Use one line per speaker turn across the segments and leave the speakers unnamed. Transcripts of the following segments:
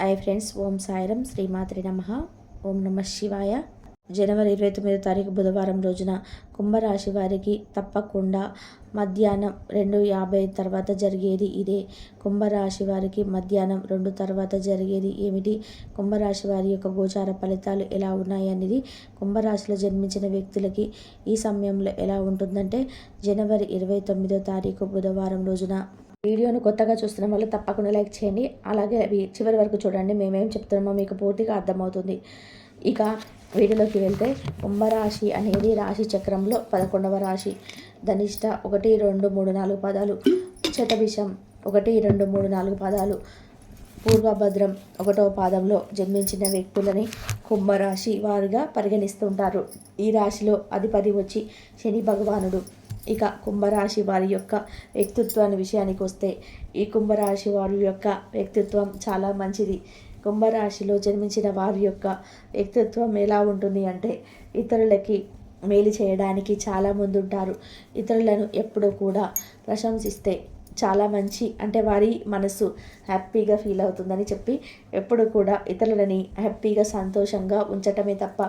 Hi friends ఓం సాయిరం శ్రీమాత్రి నమ. ఓం నమ శివాయ. జనవరి ఇరవై తొమ్మిదో తారీఖు బుధవారం రోజున కుంభరాశి వారికి తప్పకుండా మధ్యాహ్నం రెండు యాభై తర్వాత జరిగేది ఇదే. కుంభరాశి వారికి మధ్యాహ్నం రెండు తర్వాత జరిగేది ఏమిటి? కుంభరాశి వారి యొక్క గోచార ఫలితాలు ఎలా ఉన్నాయి అనేది కుంభరాశిలో జన్మించిన వ్యక్తులకి ఈ సమయంలో ఎలా ఉంటుందంటే జనవరి ఇరవై తొమ్మిదో తారీఖు బుధవారం రోజున వీడియోను కొత్తగా చూస్తున్న వాళ్ళు తప్పకుండా లైక్ చేయండి. అలాగే అవి చివరి వరకు చూడండి. మేమేం చెప్తున్నామో మీకు పూర్తిగా అర్థమవుతుంది. ఇక వీడియోలోకి వెళ్తే కుంభరాశి అనేది రాశి చక్రంలో పదకొండవ రాశి. ధనిష్ట ఒకటి రెండు మూడు నాలుగు పదాలు. చటభిషం ఒకటి రెండు మూడు నాలుగు పదాలు. పూర్వభద్రం ఒకటో పాదంలో జన్మించిన వ్యక్తులని కుంభరాశి వారుగా పరిగణిస్తుంటారు. ఈ రాశిలో అధిపతి వచ్చి శని భగవానుడు. ఇక కుంభరాశి వారి యొక్క వ్యక్తిత్వాన్ని విషయానికి వస్తే ఈ కుంభరాశి వారి యొక్క వ్యక్తిత్వం చాలా మంచిది. కుంభరాశిలో జన్మించిన వారి యొక్క వ్యక్తిత్వం ఎలా ఉంటుంది అంటే ఇతరులకి మేలు చేయడానికి చాలా ముందుంటారు. ఇతరులను ఎప్పుడూ కూడా ప్రశంసిస్తే చాలా మంచి అంటే వారి మనసు హ్యాపీగా ఫీల్ అవుతుందని చెప్పి ఎప్పుడు కూడా ఇతరులని హ్యాపీగా సంతోషంగా ఉంచటమే తప్ప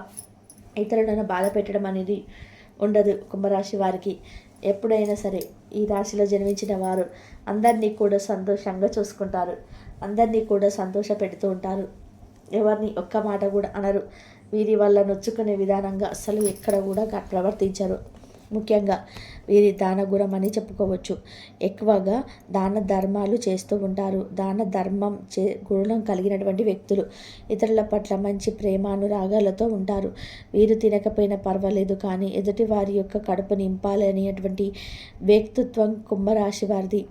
ఇతరులను బాధ పెట్టడం అనేది ఉండదు కుంభరాశి వారికి. ఎప్పుడైనా సరే ఈ రాశిలో జన్మించిన వారు అందరినీ కూడా సంతోషంగా చూసుకుంటారు. అందరినీ కూడా సంతోష పెడుతూ ఉంటారు. ఎవరిని ఒక్క మాట కూడా అనరు. వీరి వల్ల నొచ్చుకునే విధానంగా అసలు ఎక్కడ కూడా ప్రవర్తించరు. ముఖ్యంగా వీరి దాన గుణం అని చెప్పుకోవచ్చు. ఎక్కువగా దాన ధర్మాలు చేస్తూ ఉంటారు. దాన ధర్మం చే గుణం కలిగినటువంటి వ్యక్తులు. ఇతరుల పట్ల మంచి ప్రేమానురాగాలతో ఉంటారు. వీరు తినకపోయినా పర్వాలేదు కానీ ఎదుటి వారి యొక్క కడుపు నింపాలి అనేటువంటి వ్యక్తిత్వం కుంభరాశి వారిది.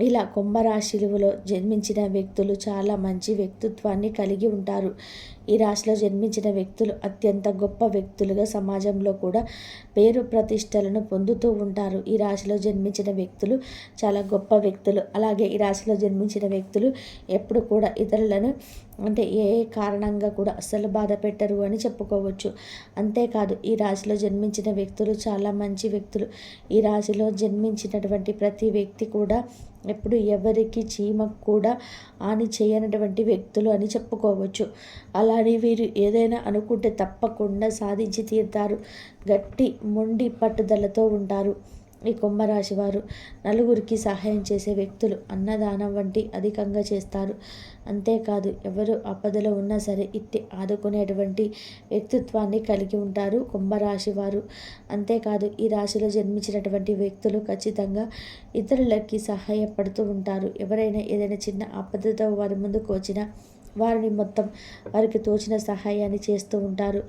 ఇలా కుంభరాశిలో జన్మించిన వ్యక్తులు చాలా మంచి వ్యక్తిత్వాన్ని కలిగి ఉంటారు. ఈ రాశిలో జన్మించిన వ్యక్తులు అత్యంత గొప్ప వ్యక్తులుగా సమాజంలో కూడా పేరు ప్రతిష్టలను పొందుతూ ఉంటారు. ఈ రాశిలో జన్మించిన వ్యక్తులు చాలా గొప్ప వ్యక్తులు. అలాగే ఈ రాశిలో జన్మించిన వ్యక్తులు ఎప్పుడు కూడా ఇతరులను అంటే ఏ కారణంగా కూడా అస్సలు బాధ పెట్టరు అని చెప్పుకోవచ్చు. అంతేకాదు ఈ రాశిలో జన్మించిన వ్యక్తులు చాలా మంచి వ్యక్తులు. ఈ రాశిలో జన్మించినటువంటి ప్రతి వ్యక్తి కూడా ఎప్పుడు ఎవరికి చీమకు కూడా హాని చేయనటువంటి వ్యక్తులు అని చెప్పుకోవచ్చు. అలానే వీరు ఏదైనా అనుకుంటే తప్పకుండా సాధించి తీరుతారు. గట్టి మొండి పట్టుదలతో ఉంటారు. ఈ కుంభరాశి వారు నలుగురికి సహాయం చేసే వ్యక్తులు అన్నదానం వంటి అధికంగా చేస్తారు. అంతేకాదు ఎవరు ఆపదలో ఉన్నా సరే ఇట్టి ఆదుకునేటువంటి వ్యక్తిత్వాన్ని కలిగి ఉంటారు కుంభరాశి వారు అంతేకాదు ఈ రాశిలో జన్మించినటువంటి వ్యక్తులు ఖచ్చితంగా ఇతరులకి సహాయపడుతూ ఉంటారు. ఎవరైనా ఏదైనా చిన్న ఆపదతో వారి ముందుకు వచ్చినా వారిని మొత్తం వారికి తోచిన సహాయాన్ని చేస్తూ ఉంటారు.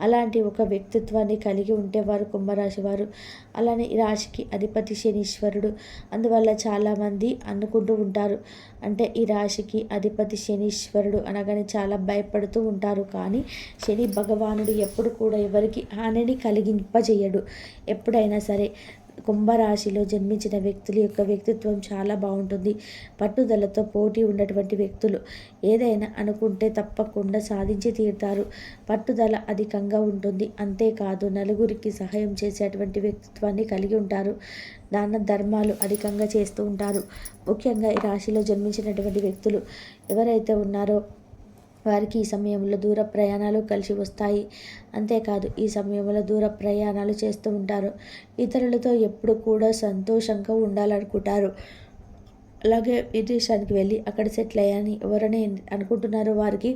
అలాంటి ఒక వ్యక్తిత్వాన్ని కలిగి ఉంటే వారు కుంభరాశి వారు. అలానే ఈ రాశికి అధిపతి శనీశ్వరుడు. అందువల్ల చాలామంది అనుకుంటూ ఉంటారు. అంటే ఈ రాశికి అధిపతి శనీశ్వరుడు అనగానే చాలా భయపడుతూ ఉంటారు. కానీ శని భగవానుడు ఎప్పుడు కూడా ఎవరికి హానిని కలిగింపజేయడు. ఎప్పుడైనా సరే కుంభరాశిలో జన్మించిన వ్యక్తుల యొక్క వ్యక్తిత్వం చాలా బాగుంటుంది. పట్టుదలతో పోటీ ఉన్నటువంటి వ్యక్తులు ఏదైనా అనుకుంటే తప్పకుండా సాధించి తీరుతారు. పట్టుదల అధికంగా ఉంటుంది. అంతేకాదు నలుగురికి సహాయం చేసేటువంటి వ్యక్తిత్వాన్ని కలిగి ఉంటారు. దాన ధర్మాలు అధికంగా చేస్తూ ఉంటారు. ముఖ్యంగా ఈ రాశిలో జన్మించినటువంటి వ్యక్తులు ఎవరైతే ఉన్నారో వారికి ఈ సమయంలో దూర ప్రయాణాలు కలిసి వస్తాయి. అంతేకాదు ఈ సమయంలో దూర ప్రయాణాలు చేస్తూ ఉంటారు. ఇతరులతో ఎప్పుడు కూడా సంతోషంగా ఉండాలనుకుంటారు. అలాగే విదేశానికి వెళ్ళి అక్కడ సెటిల్ అయ్యాని ఎవరని అనుకుంటున్నారో వారికి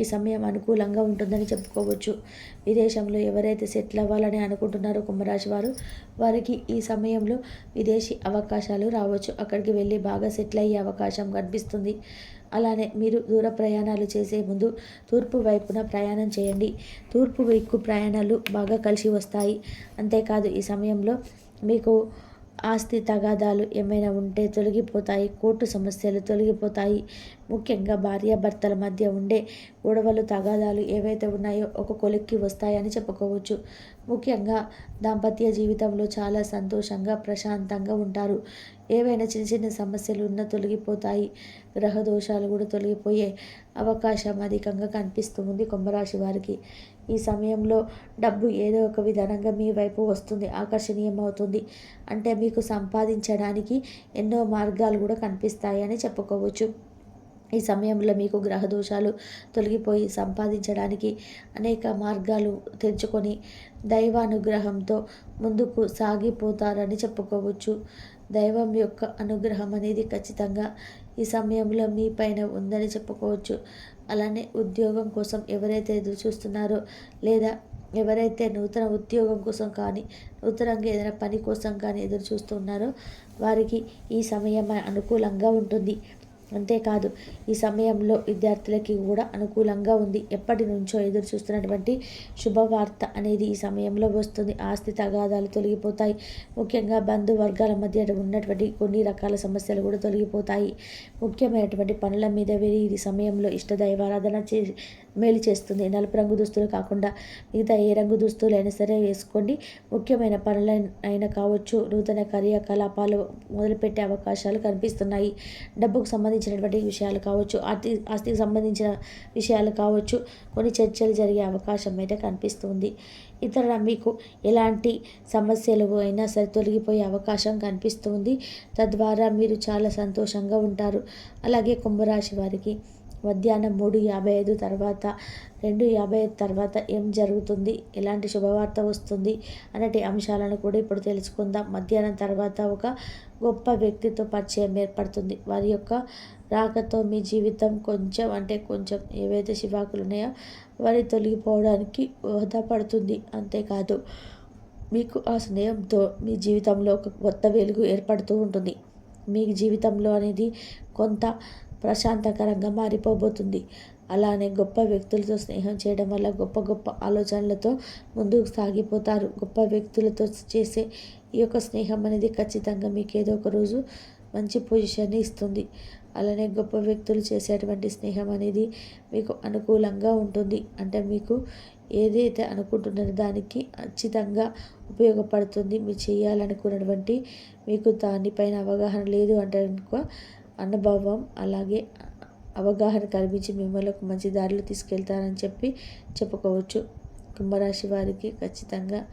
ఈ సమయం అనుకూలంగా ఉంటుందని చెప్పుకోవచ్చు. విదేశంలో ఎవరైతే సెటిల్ అవ్వాలని అనుకుంటున్నారో కుంభరాశి వారు వారికి ఈ సమయంలో విదేశీ అవకాశాలు రావచ్చు. అక్కడికి వెళ్ళి బాగా సెటిల్ అయ్యే అవకాశం కనిపిస్తుంది. అలానే మీరు దూర ప్రయాణాలు చేసే ముందు తూర్పు వైపున ప్రయాణం చేయండి. తూర్పు వైపు ప్రయాణాలు బాగా కలిసి వస్తాయి. అంతేకాదు ఈ సమయంలో మీకు ఆస్తి తగాదాలు ఏమైనా ఉంటే తొలగిపోతాయి. కోర్టు సమస్యలు తొలగిపోతాయి. ముఖ్యంగా భార్యాభర్తల మధ్య ఉండే గొడవలు తగాదాలు ఏవైతే ఉన్నాయో ఒక కొలిక్కి వస్తాయని చెప్పుకోవచ్చు. ముఖ్యంగా దాంపత్య జీవితంలో చాలా సంతోషంగా ప్రశాంతంగా ఉంటారు. ఏవైనా చిన్న చిన్న సమస్యలు ఉన్నా తొలగిపోతాయి. గ్రహ దోషాలు కూడా తొలగిపోయే అవకాశం అధికంగా కనిపిస్తుంది కుంభరాశి వారికి. ఈ సమయంలో డబ్బు ఏదో ఒక విధానంగా మీ వైపు వస్తుంది ఆకర్షణీయం అవుతుంది అంటే మీకు సంపాదించడానికి ఎన్నో మార్గాలు కూడా కనిపిస్తాయని చెప్పుకోవచ్చు. ఈ సమయంలో మీకు గ్రహ దోషాలు తొలగిపోయి సంపాదించడానికి అనేక మార్గాలు తెంచుకొని దైవానుగ్రహంతో ముందుకు సాగిపోతారని చెప్పుకోవచ్చు. దైవం యొక్క అనుగ్రహం అనేది ఖచ్చితంగా ఈ సమయంలో మీ పైన ఉందని చెప్పుకోవచ్చు. అలానే ఉద్యోగం కోసం ఎవరైతే ఎదురు చూస్తున్నారో లేదా ఎవరైతే నూతన ఉద్యోగం కోసం కానీ నూతనంగా ఏదైనా పని కోసం కానీ ఎదురు చూస్తున్నారో వారికి ఈ సమయం అనుకూలంగా ఉంటుంది. అంతేకాదు ఈ సమయంలో విద్యార్థులకి కూడా అనుకూలంగా ఉంది. ఎప్పటి నుంచో ఎదురు చూస్తున్నటువంటి శుభవార్త అనేది ఈ సమయంలో వస్తుంది. ఆస్తి తగాదాలు తొలగిపోతాయి. ముఖ్యంగా బంధువర్గాల మధ్య ఉన్నటువంటి కొన్ని రకాల సమస్యలు కూడా తొలగిపోతాయి. ముఖ్యమైనటువంటి పనుల మీద వెళ్ళి ఈ సమయంలో ఇష్టదైవారాధన చే మేలు చేస్తుంది. నలుపు రంగు దుస్తులు కాకుండా మిగతా ఏ రంగు దుస్తులు అయినా సరే వేసుకోండి. ముఖ్యమైన పనుల అయినా కావచ్చు నూతన కార్యకలాపాలు మొదలుపెట్టే అవకాశాలు కనిపిస్తున్నాయి. డబ్బుకు సంబంధించినటువంటి విషయాలు కావచ్చు ఆర్థి ఆస్తికి సంబంధించిన విషయాలు కావచ్చు కొన్ని చర్చలు జరిగే అవకాశం అయితే కనిపిస్తుంది. ఇతర మీకు ఎలాంటి సమస్యలు అయినా సరే తొలగిపోయే అవకాశం కనిపిస్తుంది. తద్వారా మీరు చాలా సంతోషంగా ఉంటారు. అలాగే కుంభరాశి వారికి మధ్యాహ్నం మూడు యాభై ఐదు తర్వాత రెండు యాభై ఐదు తర్వాత ఏం జరుగుతుంది? ఎలాంటి శుభవార్త వస్తుంది? అనేటి అంశాలను కూడా ఇప్పుడు తెలుసుకుందాం. మధ్యాహ్నం తర్వాత ఒక గొప్ప వ్యక్తితో పరిచయం ఏర్పడుతుంది. వారి యొక్క రాకతో మీ జీవితం కొంచెం అంటే కొంచెం ఏవైతే శివాకులు ఉన్నాయో వారి తొలగిపోవడానికి ఓదపడుతుంది అంతేకాదు మీకు ఆ స్నేహంతో మీ జీవితంలో ఒక కొత్త వెలుగు ఏర్పడుతూ ఉంటుంది. మీ జీవితంలో అనేది కొంత ప్రశాంతకరంగా మారిపోబోతుంది. అలానే గొప్ప వ్యక్తులతో స్నేహం చేయడం వల్ల గొప్ప గొప్ప ఆలోచనలతో ముందుకు సాగిపోతారు. గొప్ప వ్యక్తులతో చేసే ఈ యొక్క స్నేహం అనేది ఖచ్చితంగా మీకు ఏదో ఒక రోజు మంచి పొజిషన్ని ఇస్తుంది. అలానే గొప్ప వ్యక్తులు చేసేటువంటి స్నేహం అనేది మీకు అనుకూలంగా ఉంటుంది. అంటే మీకు ఏదైతే అనుకుంటున్నారో దానికి ఖచ్చితంగా ఉపయోగపడుతుంది. మీరు చేయాలనుకున్నటువంటి మీకు దానిపైన అవగాహన లేదు అంటే అనుభవం అలాగే అవగాహన కల్పించి మిమ్మల్ని ఒక మంచి దారిలో తీసుకెళ్తారని చెప్పి చెప్పుకోవచ్చు. కుంభరాశి వారికి ఖచ్చితంగా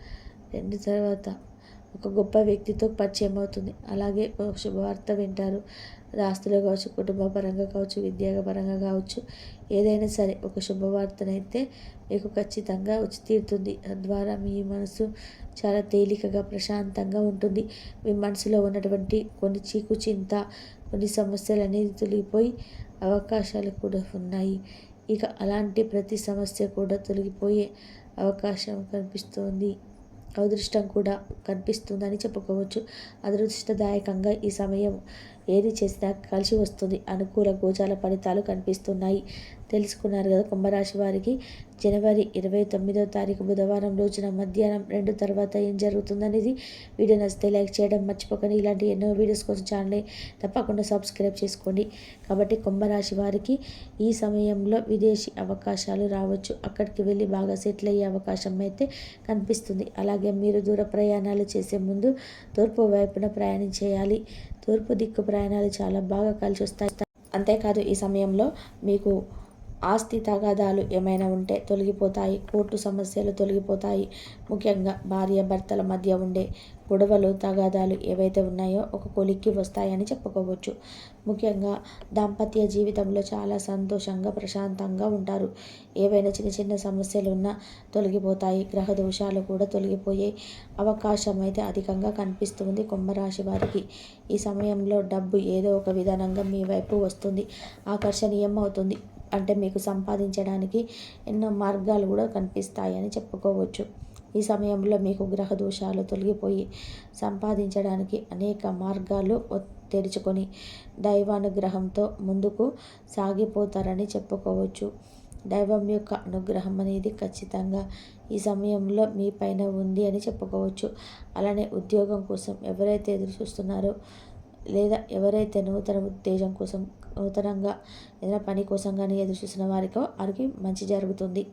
రెండు తర్వాత ఒక గొప్ప వ్యక్తితో పరిచయం అవుతుంది. అలాగే ఒక శుభవార్త వింటారు. ఆస్తులు కావచ్చు కుటుంబ పరంగా కావచ్చు విద్యాపరంగా కావచ్చు ఏదైనా సరే ఒక శుభవార్తనైతే మీకు ఖచ్చితంగా వచ్చి తీరుతుంది. తద్వారా మీ మనసు చాలా తేలికగా ప్రశాంతంగా ఉంటుంది. మీ మనసులో ఉన్నటువంటి కొన్ని చీకు చింత కొన్ని సమస్యలు అనేది తొలగిపోయి అవకాశాలు కూడా ఉన్నాయి. ఇక అలాంటి ప్రతి సమస్య కూడా తొలగిపోయే అవకాశం కనిపిస్తోంది. అదృష్టం కూడా కనిపిస్తుందని చెప్పుకోవచ్చు. అదృష్టదాయకంగా ఈ సమయం ఏది చేసినా కలిసి వస్తుంది. అనుకూల గోచాల ఫలితాలు కనిపిస్తున్నాయి. తెలుసుకున్నారు కదా కుంభరాశి వారికి. జనవరి ఇరవై తొమ్మిదో తారీఖు బుధవారం రోజున మధ్యాహ్నం రెండు తర్వాత ఏం జరుగుతుందనేది వీడియో నచ్చితే లైక్ చేయడం మర్చిపోకండి. ఇలాంటి ఎన్నో వీడియోస్ కోసం ఛానల్ తప్పకుండా సబ్స్క్రైబ్ చేసుకోండి. కాబట్టి కుంభరాశి వారికి ఈ సమయంలో విదేశీ అవకాశాలు రావచ్చు. అక్కడికి వెళ్ళి బాగా సెటిల్ అయ్యే అవకాశం అయితే కనిపిస్తుంది. అలాగే మీరు దూర ప్రయాణాలు చేసే ముందు తూర్పు వైపున ప్రయాణం చేయాలి తూర్పు దిక్కు ప్రయాణాలు చాలా బాగా కలిసి వస్తాయి అంతేకాదు ఈ సమయంలో మీకు ఆస్తి తగాదాలు ఏమైనా ఉంటే తొలగిపోతాయి కోర్టు సమస్యలు తొలగిపోతాయి. ముఖ్యంగా భార్య భర్తల మధ్య ఉండే గొడవలు తగాదాలు ఏవైతే ఉన్నాయో ఒక కొలిక్కి వస్తాయని చెప్పుకోవచ్చు. ముఖ్యంగా దాంపత్య జీవితంలో చాలా సంతోషంగా ప్రశాంతంగా ఉంటారు. ఏవైనా చిన్న చిన్న సమస్యలు ఉన్నా తొలగిపోతాయి. గ్రహ దోషాలు కూడా తొలగిపోయే అవకాశం అయితే అధికంగా కనిపిస్తుంది కుంభరాశి వారికి. ఈ సమయంలో డబ్బు ఏదో ఒక విధానంగా మీ వైపు వస్తుంది ఆకర్షణీయం అవుతుంది. అంటే మీకు సంపాదించడానికి ఎన్నో మార్గాలు కూడా కనిపిస్తాయని చెప్పుకోవచ్చు. ఈ సమయంలో మీకు గ్రహ దోషాలు తొలగిపోయి సంపాదించడానికి అనేక మార్గాలు తెరుచుకొని దైవానుగ్రహంతో ముందుకు సాగిపోతారని చెప్పుకోవచ్చు. దైవం యొక్క అనుగ్రహం అనేది ఖచ్చితంగా ఈ సమయంలో మీ పైన ఉంది అని చెప్పుకోవచ్చు. అలానే ఉద్యోగం కోసం ఎవరైతే ఎదురు చూస్తున్నారో లేదా ఎవరైతే నూతన ఉత్తేజం కోసం నూతనంగా ఏదైనా పని కోసం కానీ ఎదురు చూసిన వారికో వారికి మంచి జరుగుతుంది.